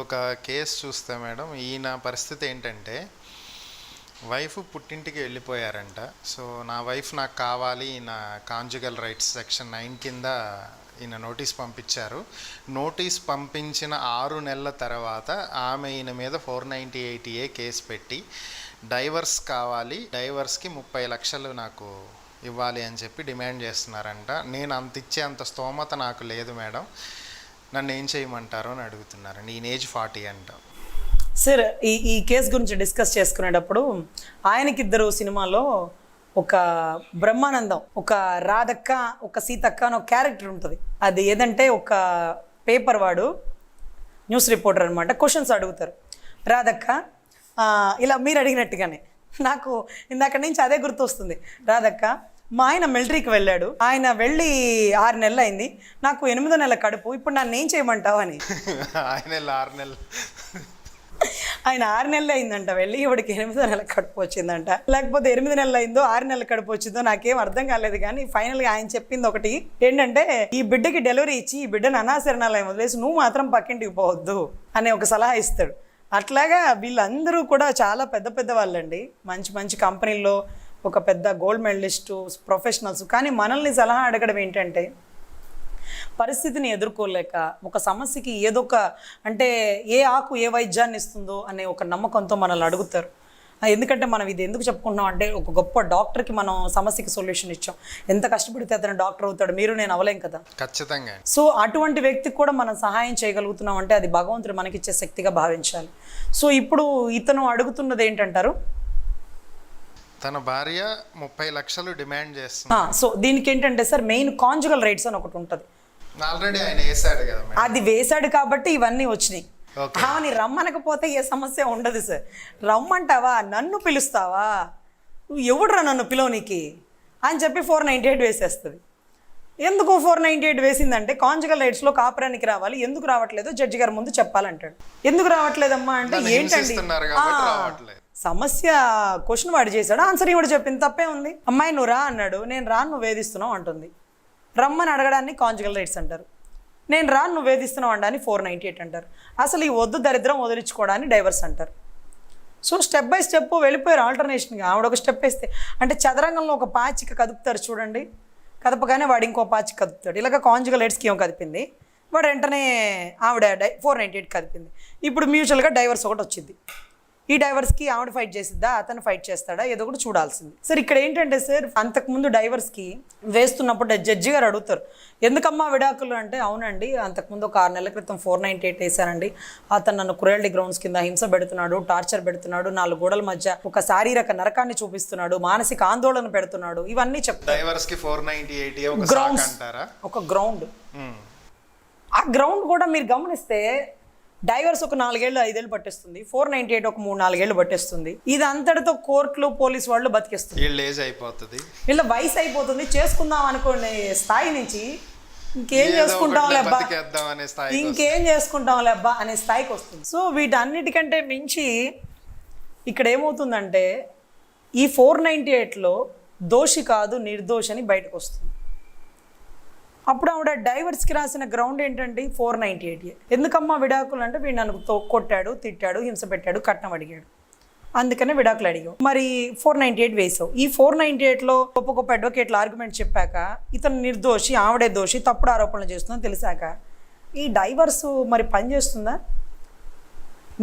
ఒక కేసు చూస్తే మేడం ఈయన పరిస్థితి ఏంటంటే వైఫ్ పుట్టింటికి వెళ్ళిపోయారంట. సో నా వైఫ్ నాకు కావాలి ఈయన కాంజుగల్ రైట్స్ సెక్షన్ నైన్ కింద ఈయన నోటీస్ పంపించారు. నోటీస్ పంపించిన ఆరు నెలల తర్వాత ఆమె ఈయన మీద four ninety eight A case పెట్టి డైవర్స్ కావాలి డైవర్స్కి ముప్పై లక్షలు నాకు ఇవ్వాలి అని చెప్పి డిమాండ్ చేస్తున్నారంట. నేను అంత ఇచ్చే అంత స్తోమత నాకు లేదు మేడం. నన్ను ఏం చేయమంటారు అని అడుగుతున్నారు. నేను ఏజ్ ఫార్టీ అంట. సార్ ఈ ఈ కేసు గురించి డిస్కస్ చేసుకునేటప్పుడు ఆయనకిద్దరు సినిమాలో ఒక బ్రహ్మానందం ఒక రాధక్క ఒక సీతక్క అని ఒక క్యారెక్టర్ ఉంటుంది. అది ఏదంటే ఒక పేపర్ వాడు న్యూస్ రిపోర్టర్ అనమాట క్వశ్చన్స్ అడుగుతారు. రాధక్క ఇలా మీరు అడిగినట్టుగానే నాకు ఇందాక నుంచి అదే గుర్తొస్తుంది. రాధక్క మా ఆయన మిలిటరీకి వెళ్ళాడు. ఆయన వెళ్ళి ఆరు నెలలు అయింది. నాకు ఎనిమిదో నెల కడుపు. ఇప్పుడు నన్ను ఏం చేయమంటావు అని. ఆయన ఆరు నెలలు. ఆయన ఆరు నెలలు అయిందంట. వెళ్ళి ఇవిడికి ఎనిమిదో నెల కడుపు వచ్చిందంట. లేకపోతే ఎనిమిది నెలలు అయిందో ఆరు నెలల కడుపు వచ్చిందో నాకేం అర్థం కాలేదు కానీ ఫైనల్గా ఆయన చెప్పింది ఒకటి. ఏంటంటే ఈ బిడ్డకి డెలివరీ ఇచ్చి ఈ బిడ్డను అనాశరణాలయం వదిలేసి నువ్వు మాత్రం పక్కింటికి పోవద్దు అనే ఒక సలహా ఇస్తాడు. అట్లాగా వీళ్ళందరూ కూడా చాలా పెద్ద పెద్ద వాళ్ళండి. మంచి మంచి కంపెనీల్లో ఒక పెద్ద గోల్డ్ మెడలిస్టు ప్రొఫెషనల్స్ కానీ మనల్ని సలహా అడగడం ఏంటంటే పరిస్థితిని ఎదుర్కోలేక ఒక సమస్యకి ఏదో ఒక అంటే ఏ ఆకు ఏ వైద్యాన్ని ఇస్తుందో అనే ఒక నమ్మకంతో మనల్ని అడుగుతారు. ఎందుకంటే మనం ఇది ఎందుకు చెప్పుకుంటున్నాం అంటే ఒక గొప్ప డాక్టర్కి మనం సమస్యకి సొల్యూషన్ ఇచ్చాం. ఎంత కష్టపడితే అతను డాక్టర్ అవుతాడు మీరు నేను అవలేం కదా? ఖచ్చితంగా సో అటువంటి వ్యక్తికి కూడా మనం సహాయం చేయగలుగుతున్నాం అంటే అది భగవంతుడు మనకిచ్చే శక్తిగా భావించాలి. సో ఇప్పుడు ఇతను అడుగుతున్నది ఏంటంటారు? తన భార్య ముప్పై లక్షలు డిమాండ్ చేస్తుంది. సో దీనికి ఏంటంటే సార్ మెయిన్ కాంజుగల్ రైట్స్ అని ఒకటి ఉంటుంది. ఆల్రెడీ ఆయన వేసాడు కదా అది వేశాడు కాబట్టి ఇవన్నీ వచ్చినాయి. ఆమెని రమ్మనకపోతే ఏ సమస్య ఉండదు సార్. రమ్మంటావా? నన్ను పిలుస్తావా? నువ్వు ఎవడురా నన్ను పిలవనీకి? అని చెప్పి ఫోర్ నైంటీ ఎయిట్ వేసేస్తుంది. ఎందుకు ఫోర్ నైంటీ ఎయిట్ వేసిందంటే కాంజుగల్ రైట్స్లో కాపురానికి రావాలి. ఎందుకు రావట్లేదో? జడ్జి గారి ముందు చెప్పాలంటాడు. ఎందుకు రావట్లేదమ్మా అంటే ఏంటండి? సమస్య క్వశ్చన్ వాడు చేశాడు. ఆన్సర్ ఇవాడు చెప్పింది. తప్పే ఉంది. అమ్మాయి నువ్వు రా అన్నాడు. నేను రాను నువ్వు వేధిస్తున్నావు అంటుంది. రమ్మని అడగడాన్ని కాంజుగల్ రైట్స్ అంటారు. నేను రాను నువ్వు వేధిస్తున్నావు అనడాన్ని ఫోర్ నైంటీ ఎయిట్ అంటారు. అసలు ఈ వద్దు దరిద్రం వదిలించుకోవడాన్ని డైవర్స్ అంటారు. సో స్టెప్ బై స్టెప్ వెళ్ళిపోయారు ఆల్టర్నేషన్గా ఆవిడ ఒక స్టెప్ వేస్తే అంటే చదరంగంలో ఒక పాచిక కదుపుతారు చూడండి. కదపగానే వాడు ఇంకో పాచిక కదుపుతాడు. ఇలాగ కాంజుగల్ ఎయిడ్స్కి ఏం కదిపింది? వాడు వెంటనే ఆవిడ డై ఫోర్ నైంటీ ఎయిట్ కదిపింది. ఇప్పుడు మ్యూచువల్గా డైవర్స్ ఒకటి వచ్చింది. ఈ డైవర్స్కి ఆవిడ ఫైట్ చేసిద్దా? అతను ఫైట్ చేస్తాడా? ఏదో ఒకటి చూడాల్సింది. సార్ ఇక్కడ ఏంటంటే సార్ అంతకుముందు డైవర్స్కి వేస్తున్నప్పుడు జడ్జి గారు అడుగుతారు ఎందుకమ్మా విడాకులు? అంటే అవునండి అంతకుముందు ఒక ఆరు నెలల క్రితం ఫోర్ నైంటీ ఎయిట్ వేసానండి అతను నన్ను క్రుయల్టీ గ్రౌండ్స్ కింద హింస పెడుతున్నాడు టార్చర్ పెడుతున్నాడు నాలుగు గోడల మధ్య ఒక శారీరక నరకాన్ని చూపిస్తున్నాడు మానసిక ఆందోళన పెడుతున్నాడు. ఇవన్నీ చెప్తారు. నైన్టీ ఎయిట్ ఒక గ్రౌండ్. ఆ గ్రౌండ్ కూడా మీరు గమనిస్తే డైవర్స్ ఒక నాలుగేళ్ళు ఐదేళ్ళు పట్టేస్తుంది. ఫోర్ నైంటీ ఎయిట్ ఒక మూడు నాలుగేళ్ళు పట్టేస్తుంది. ఇది అంతటితో కోర్టులు పోలీస్ వాళ్ళు బతికేస్తుంది వీళ్ళ ఏజ్ అయిపోతుంది. వీళ్ళ వయసు అయిపోతుంది. చేసుకుందాం అనుకునే స్థాయి నుంచి ఇంకేం ఏదో చేసుకుంటాం ఒకటిలే లేబ్బా బతికేద్దాం అనే స్థాయికి ఇంకేం చేసుకుంటాం లేబ్బా అనే స్థాయికి వస్తుంది. సో వీటన్నిటికంటే మించి ఇక్కడ ఏమవుతుందంటే ఈ ఫోర్ నైంటీ ఎయిట్లో దోషి కాదు నిర్దోషి అని బయటకు వస్తుంది. అప్పుడు ఆవిడ డైవర్స్కి రాసిన గ్రౌండ్ ఏంటండి? ఫోర్ నైంటీ ఎయిట్ ఎందుకమ్మా విడాకులు అంటే వీడు నన్ను తో- కొట్టాడు తిట్టాడు హింస పెట్టాడు కట్నం అడిగాడు. అందుకనే విడాకులు అడిగావు. మరి ఫోర్ నైంటీ ఎయిట్ వేసావు. ఈ ఫోర్ నైంటీ ఎయిట్లో గొప్ప గొప్ప అడ్వకేట్లు ఆర్గ్యుమెంట్ చెప్పాక ఇతను నిర్దోషి ఆవిడే దోషి తప్పుడు ఆరోపణలు చేస్తుందని తెలిసాక. ఈ డైవర్స్ మరి పనిచేస్తుందా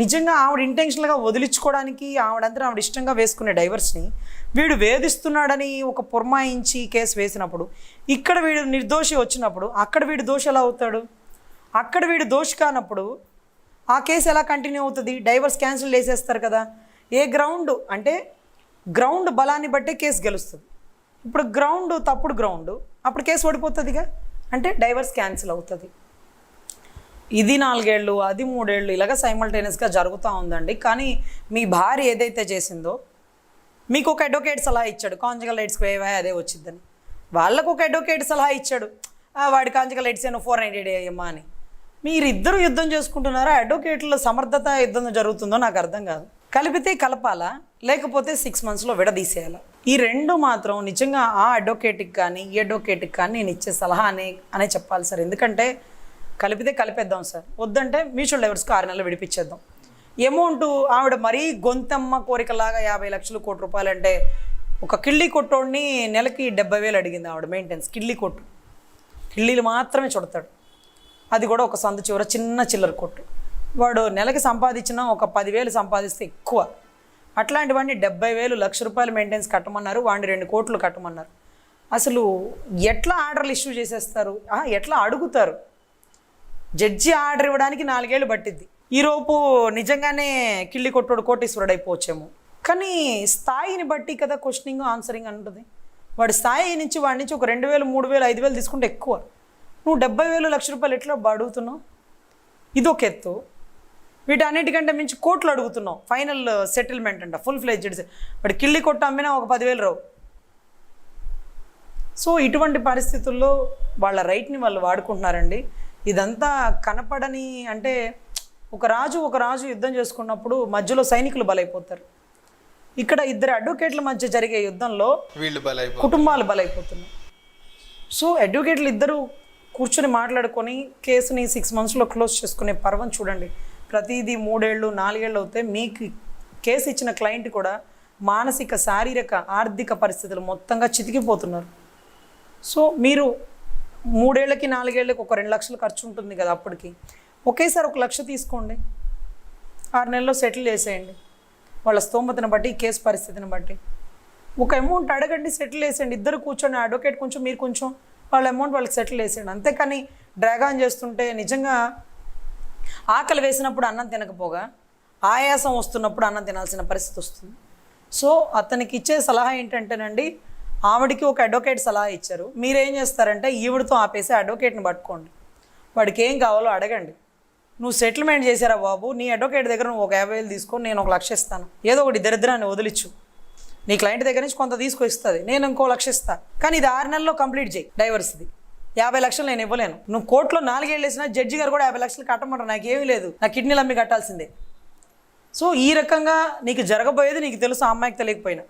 నిజంగా ఆవిడ ఇంటెన్షనల్గా వదిలించుకోవడానికి ఆవిడంతా ఆవిడ ఇష్టంగా వేసుకునే డైవర్స్ని వీడు వేధిస్తున్నాడని ఒక పుర్మాయించి కేసు వేసినప్పుడు ఇక్కడ వీడు నిర్దోషి వచ్చినప్పుడు అక్కడ వీడు దోషి ఎలా అవుతాడు? అక్కడ వీడు దోషి కానప్పుడు ఆ కేసు ఎలా కంటిన్యూ అవుతుంది? డైవర్స్ క్యాన్సిల్ చేసేస్తారు కదా. ఏ గ్రౌండ్ అంటే గ్రౌండ్ బలాన్ని బట్టే కేసు గెలుస్తుంది. ఇప్పుడు గ్రౌండ్ తప్పుడు గ్రౌండ్ అప్పుడు కేసు ఓడిపోతుందిగా? అంటే డైవర్స్ క్యాన్సిల్ అవుతుంది. ఇది నాలుగేళ్ళు అది మూడేళ్ళు ఇలాగ సైమల్టేనియస్గా జరుగుతూ ఉందండి. కానీ మీ భార్య ఏదైతే చేసిందో మీకు ఒక అడ్వకేట్ సలహా ఇచ్చాడు కాంజుగల్ లైట్స్కి వేవా అదే వచ్చిద్దని. వాళ్ళకు ఒక అడ్వకేట్ సలహా ఇచ్చాడు వాడి కాంజుగల్ లైట్స్ ఏమో ఫోర్ నైంటీ అయ్యమ్మా అని. మీరిద్దరు యుద్ధం చేసుకుంటున్నారా? అడ్వకేట్ల సమర్థత యుద్ధం జరుగుతుందో నాకు అర్థం కాదు. కలిపితే కలపాలా? లేకపోతే సిక్స్ మంత్స్లో విడదీసేయాలా? ఈ రెండు మాత్రం నిజంగా ఆ అడ్వకేట్కి కానీ ఈ అడ్వకేట్కి కానీ నేను ఇచ్చే సలహా అనే అనే చెప్పాలి సార్. ఎందుకంటే కలిపితే కలిపేద్దాం సార్. వద్దంటే మ్యూచువల్ డైవర్స్కి ఆరు నెలలు విడిపించేద్దాం. అమౌంట్ ఆవిడ మరీ గొంతమ్మ కోరికలాగా యాభై లక్షలు కోటి రూపాయలు అంటే ఒక కిళ్ళీ కొట్టోడిని నెలకి డెబ్బై వేలు అడిగింది ఆవిడ మెయింటెనెన్స్ కిళ్ళీ కొట్టు. కిళ్ళీలు మాత్రమే చుడతాడు. అది కూడా ఒక సందు చివర చిన్న చిల్లర కొట్టు. వాడు నెలకి సంపాదించిన ఒక పదివేలు సంపాదిస్తే ఎక్కువ. అట్లాంటివన్నీ డెబ్బై వేలు లక్ష రూపాయలు మెయింటెనెన్స్ కట్టమన్నారు వాడిని రెండు కోట్లు కట్టమన్నారు. అసలు ఎట్లా ఆర్డర్లు ఇష్యూ చేసేస్తారు? ఎట్లా అడుగుతారు? జడ్జి ఆర్డర్ ఇవ్వడానికి నాలుగేళ్ళు పట్టిద్ది. ఈరోపు నిజంగానే కిళ్ళి కొట్టుడు కోటీశ్వరుడు అయిపోవచ్చేమో కానీ స్థాయిని బట్టి కదా క్వశ్చనింగ్ ఆన్సరింగ్ అంటుంది. వాడి స్థాయి నుంచి వాడి నుంచి ఒక రెండు వేలు మూడు వేలు ఐదు వేలు తీసుకుంటే ఎక్కువ. నువ్వు డెబ్బై వేలు లక్ష రూపాయలు ఎట్లా అడుగుతున్నావు ఇదొక ఎత్తు వీటన్నిటికంటే మించి కోట్లు అడుగుతున్నావు. ఫైనల్ సెటిల్మెంట్ అంట ఫుల్ ఫ్లెజ్డ్ వాడు కిళ్ళి కొట్టు అమ్మినా ఒక పదివేలు రావు. సో ఇటువంటి పరిస్థితుల్లో వాళ్ళ రైట్ని వాళ్ళు వాడుకుంటున్నారండి. ఇదంతా కనపడని అంటే ఒక రాజు ఒక రాజు యుద్ధం చేసుకున్నప్పుడు మధ్యలో సైనికులు బలైపోతారు. ఇక్కడ ఇద్దరు అడ్వకేట్ల మధ్య జరిగే యుద్ధంలో వీళ్ళు కుటుంబాలు బలైపోతున్నాయి. సో అడ్వకేట్లు ఇద్దరు కూర్చొని మాట్లాడుకొని కేసుని సిక్స్ మంత్స్లో క్లోజ్ చేసుకునే పర్వం చూడండి. ప్రతిదీ మూడేళ్ళు నాలుగేళ్ళు అవుతే మీకు కేసు ఇచ్చిన క్లయింట్ కూడా మానసిక శారీరక ఆర్థిక పరిస్థితులు మొత్తంగా చితికిపోతున్నారు. సో మీరు మూడేళ్ళకి నాలుగేళ్ళకి ఒక రెండు లక్షలు ఖర్చు ఉంటుంది కదా అప్పటికి. ఒకేసారి ఒక లక్ష తీసుకోండి. ఆరు నెలల్లో సెటిల్ చేసేయండి. వాళ్ళ స్తోమతను బట్టి కేసు పరిస్థితిని బట్టి. ఒక అమౌంట్ అడగండి సెటిల్ వేసేయండి ఇద్దరు కూర్చొని అడ్వకేట్ కొంచెం మీరు కొంచెం వాళ్ళ అమౌంట్ వాళ్ళకి సెటిల్ వేసేయండి అంతేకాని డ్రాగాన్ చేస్తుంటే నిజంగా ఆకలి వేసినప్పుడు అన్నం తినకపోగా ఆయాసం వస్తున్నప్పుడు అన్నం తినాల్సిన పరిస్థితి వస్తుంది. సో అతనికి ఇచ్చే సలహా ఏంటంటేనండి ఆవిడికి ఒక అడ్వకేట్ సలహా ఇచ్చారు. మీరేం చేస్తారంటే ఈవిడతో ఆపేసి అడ్వకేట్ని పట్టుకోండి. వాడికి ఏం కావాలో అడగండి. నువ్వు సెటిల్మెంట్ చేశారా బాబు? నీ అడ్వకేట్ దగ్గర నువ్వు ఒక యాభై వేలు తీసుకొని నేను ఒక లక్ష ఇస్తాను. ఏదో ఒకటి దరిద్రాన్ని వదిలిచ్చు. నీ క్లయింట్ దగ్గర నుంచి కొంత తీసుకొస్తుంది నేను ఇంకో లక్ష ఇస్తాను కానీ ఇది ఆరు నెలల్లో కంప్లీట్ చేయి డైవర్స్ది యాభై లక్షలు నేను ఇవ్వలేను. నువ్వు కోర్టులో నాలుగేళ్ళు వేసినా జడ్జి గారు కూడా యాభై లక్షలు కట్టమంటారు. నాకు ఏమీ లేదు. నా కిడ్నీలు అమ్మి కట్టాల్సిందే. సో ఈ రకంగా నీకు జరగబోయేది నీకు తెలుసు ఆ అమ్మాయికి తెలియకపోయినా.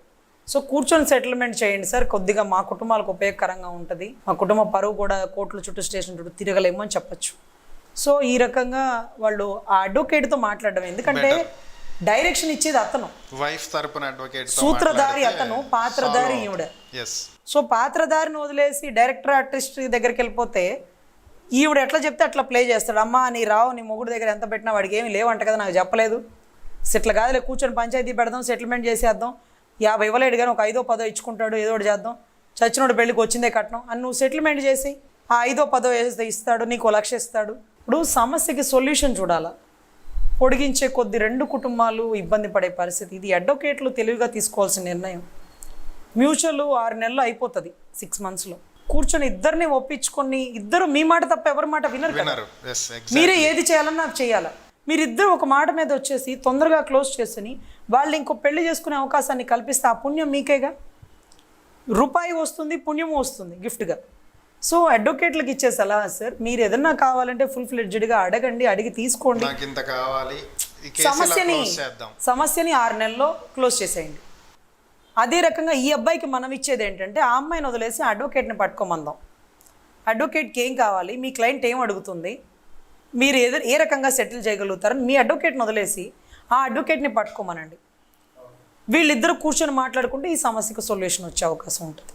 సో కూర్చొని సెటిల్మెంట్ చేయండి సార్. కొద్దిగా మా కుటుంబాలకు ఉపయోగకరంగా ఉంటుంది. మా కుటుంబ పరువు కూడా కోర్టుల చుట్టూ స్టేషన్ చుట్టూ తిరగలేము అని చెప్పచ్చు. సో ఈ రకంగా వాళ్ళు ఆ అడ్వకేట్తో మాట్లాడడం. ఎందుకంటే డైరెక్షన్ ఇచ్చేది అతను. వైఫ్ తరపున అడ్వకేట్ సూత్రధారి అతను పాత్రధారి ఈవిడ. సో పాత్రధారిని వదిలేసి డైరెక్టర్ ఆర్టిస్ట్ దగ్గరికి వెళ్ళిపోతే ఈవిడ ఎట్లా చెప్తే అట్లా ప్లే చేస్తాడు. అమ్మా నీ రావు నీ మొగుడు దగ్గర ఎంత పెట్టినా వాడికి ఏమి లేవంట కదా నాకు చెప్పలేదు. ఇట్లా కాదులే కూర్చొని పంచాయతీ పెడదాం సెటిల్మెంట్ చేసేద్దాం. యాభై ఇవ్వలేడు కానీ ఒక ఐదో పదో ఇచ్చుకుంటాడు ఏదో ఒకటి చేద్దాం. చచ్చినోడు పెళ్ళికి వచ్చిందే కట్నం. అని నువ్వు సెటిల్మెంట్ చేసి ఆ ఐదో పదో వేస్తే ఇస్తాడు నీకు ఓ లక్ష ఇస్తాడు. ఇప్పుడు సమస్యకి సొల్యూషన్ చూడాలా? పొడిగించే కొద్ది రెండు కుటుంబాలు ఇబ్బంది పడే పరిస్థితి. ఇది అడ్వకేట్లు తెలివిగా తీసుకోవాల్సిన నిర్ణయం. మ్యూచువల్ ఆరు నెలలు అయిపోతుంది సిక్స్ మంత్స్లో కూర్చొని ఇద్దరిని ఒప్పించుకొని ఇద్దరు మీ మాట తప్ప ఎవరి మాట వినరు కదా. మీరే ఏది చేయాలన్నా చేయాలా? మీరిద్దరు ఒక మాట మీద వచ్చేసి తొందరగా క్లోజ్ చేసుకుని వాళ్ళు ఇంకో పెళ్ళి చేసుకునే అవకాశాన్ని కల్పిస్తే ఆ పుణ్యం మీకేగా? రూపాయి వస్తుంది పుణ్యం వస్తుంది గిఫ్ట్గా. సో అడ్వకేట్లకు ఇచ్చే సలహా సార్ మీరు ఏదన్నా కావాలంటే ఫుల్ ఫ్లెడ్జ్డ్గా అడగండి అడిగి తీసుకోండి. ఇంత కావాలి. సమస్యని సమస్యని ఆరు నెలల్లో క్లోజ్ చేసేయండి. అదే రకంగా ఈ అబ్బాయికి మనం ఇచ్చేది ఏంటంటే ఆ అమ్మాయిని వదిలేసి అడ్వకేట్ని పట్టుకోమందాం. అడ్వకేట్కి ఏం కావాలి? మీ క్లయింట్ ఏం అడుగుతుంది? మీరు ఏదో ఏ రకంగా సెటిల్ చేయగలుగుతారని మీ అడ్వకేట్ని వదిలేసి ఆ అడ్వకేట్ని పట్టుకోమనండి. వీళ్ళిద్దరు కూర్చొని మాట్లాడుకుంటే ఈ సమస్యకు సొల్యూషన్ వచ్చే అవకాశం ఉంటుంది.